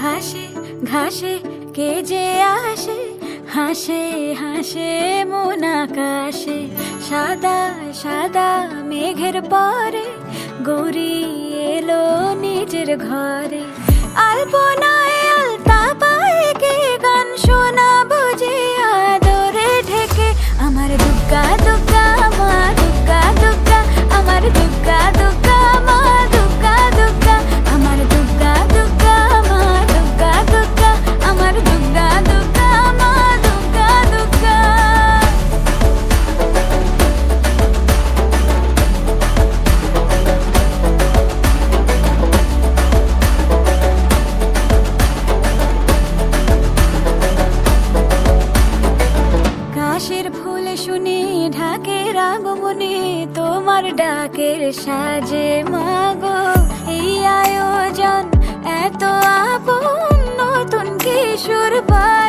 ঘাসে ঘাসে কে যে আসে? হাসে হাসে মন আকাশে। সাদা সাদা মেঘের পরে গৌরী এলো নিজের ঘরে। আলপনায় আলতা পায়ে কে গান শোনা বুঝে কাশের ফুল শুনি, ঢাকের আগমনে, তোমার ডাকের সাজে মাগো। এই আয়োজন এত আপন, নতুন কিশোর বাজে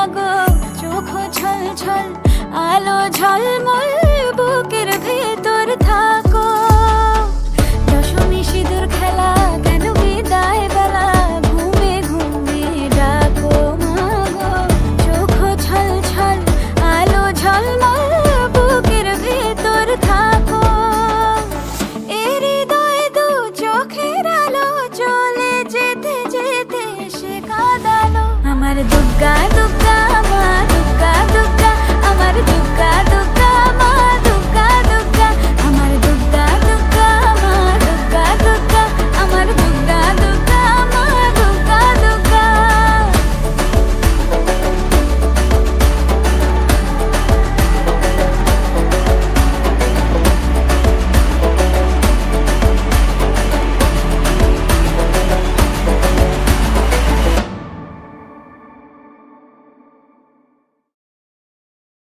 মাগো চোখ ছল ছল আলো ঝলম আমার দুর্গা দুর্গা